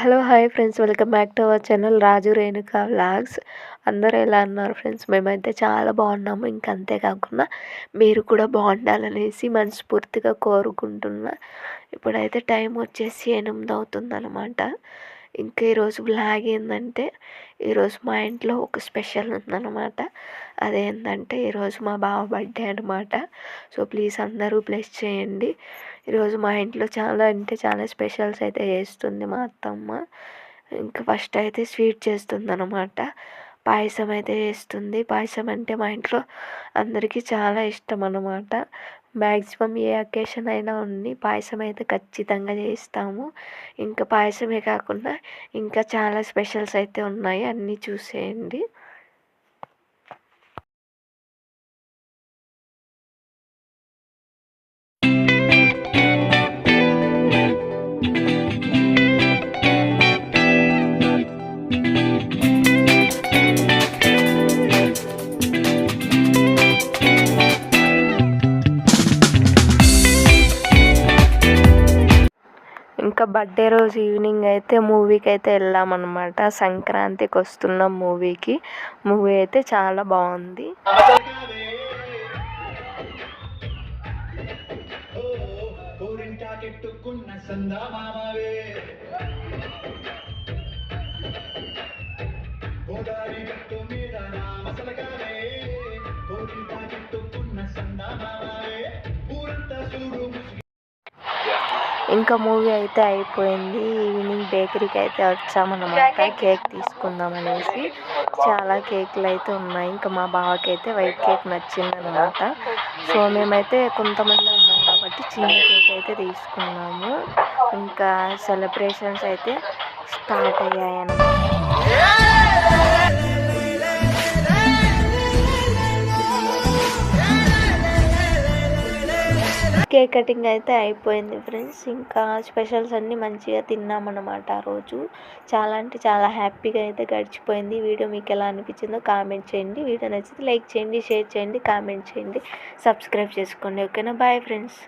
Hello hi friends. Welcome back to our channel Raju Renuka vlogs. అందరూ ఎలా ఉన్నారు friends? మేమైతే చాలా బాగున్నాము. ఇంకా అంతేకాకుండా మీరు కూడా బాగుండాలనేసి మనస్ఫూర్తిగా కోరుకుంటున్నా. ఇప్పుడైతే టైం వచ్చేసి ఎనిమిది అవుతుంది అనమాట ఇంకా ఈరోజు బ్లాగ్ ఏంటంటే ఈరోజు మా ఇంట్లో ఒక స్పెషల్ ఉందన్నమాట. అదేంటంటే ఈరోజు మా బావ బర్త్డే అనమాట సో ప్లీజ్ అందరూ బ్లెస్ చేయండి. ఈరోజు మా ఇంట్లో చాలా అంటే చాలా స్పెషల్స్ అయితే చేస్తుంది మా అత్తమ్మ. ఇంకా ఫస్ట్ అయితే స్వీట్ చేస్తుంది అనమాట పాయసం అయితే చేస్తుంది. పాయసం అంటే మా ఇంట్లో అందరికీ చాలా ఇష్టం అనమాట మ్యాక్సిమం ఏ అకేషన్ అయినా ఉండి పాయసం అయితే ఖచ్చితంగా చేస్తాము ఇంకా పాయసమే కాకుండా ఇంకా చాలా స్పెషల్స్ అయితే ఉన్నాయి. అన్నీ చూసేయండి. ఇంకా బర్త్డే రోజు ఈవినింగ్ అయితే మూవీకి అయితే వెళ్ళాం అనమాట సంక్రాంతికి వస్తున్న మూవీకి. మూవీ అయితే చాలా బాగుంది. గోదావరి ఇంకా మూవీ అయితే అయిపోయింది. ఈవినింగ్ బేకరీకి అయితే వచ్చామన్నమాట. కేక్ తీసుకుందాం అనేసి చాలా కేకులు అయితే ఉన్నాయి. ఇంకా మా బావకి అయితే వైట్ కేక్ నచ్చిందనమాట సో మేమైతే కొంతమంది ఉన్నాం కాబట్టి చిన్న కేక్ అయితే తీసుకున్నాము. ఇంకా సెలబ్రేషన్స్ అయితే స్టార్ట్ అయ్యాయి కేక్ కటింగ్ అయితే అయిపోయింది ఫ్రెండ్స్ ఇంకా స్పెషల్స్ అన్నీ మంచిగా తిన్నామన్నమాట ఆ రోజు. చాలా అంటే చాలా హ్యాపీగా అయితే గడిచిపోయింది. వీడియో మీకు ఎలా అనిపించిందో కామెంట్ చేయండి. వీడియో నచ్చితే లైక్ చేయండి షేర్ చేయండి కామెంట్ చేయండి. సబ్స్క్రైబ్ చేసుకోండి. ఓకేనా బాయ్ ఫ్రెండ్స్